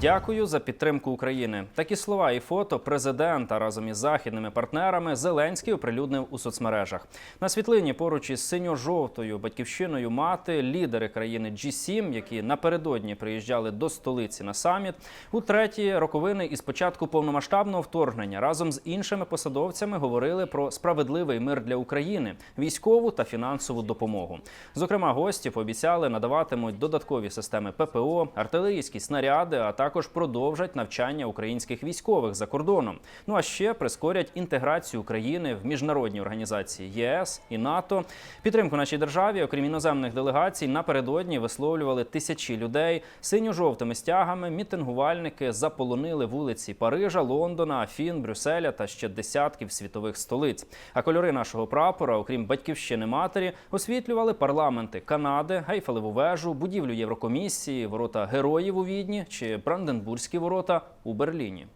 Дякую за підтримку України. Такі слова і фото президента разом із західними партнерами Зеленський оприлюднив у соцмережах. На світлині поруч із синьо-жовтою батьківщиною мати лідери країни G7, які напередодні приїжджали до столиці на саміт. У треті роковини із початку повномасштабного вторгнення разом з іншими посадовцями говорили про справедливий мир для України, військову та фінансову допомогу. Зокрема, гості пообіцяли надаватимуть додаткові системи ППО, артилерійські снаряди, а також продовжать навчання українських військових за кордоном. Ну а ще прискорять інтеграцію України в міжнародні організації ЄС і НАТО. Підтримку нашій державі, окрім іноземних делегацій, напередодні висловлювали тисячі людей. Синьо-жовтими стягами мітингувальники заполонили вулиці Парижа, Лондона, Афін, Брюсселя та ще десятків світових столиць. А кольори нашого прапора, окрім батьківщини матері, освітлювали парламенти Канади, Гейфелеву вежу, будівлю Єврокомісії, ворота героїв у Відні чи Бранденбурзькі ворота у Берліні.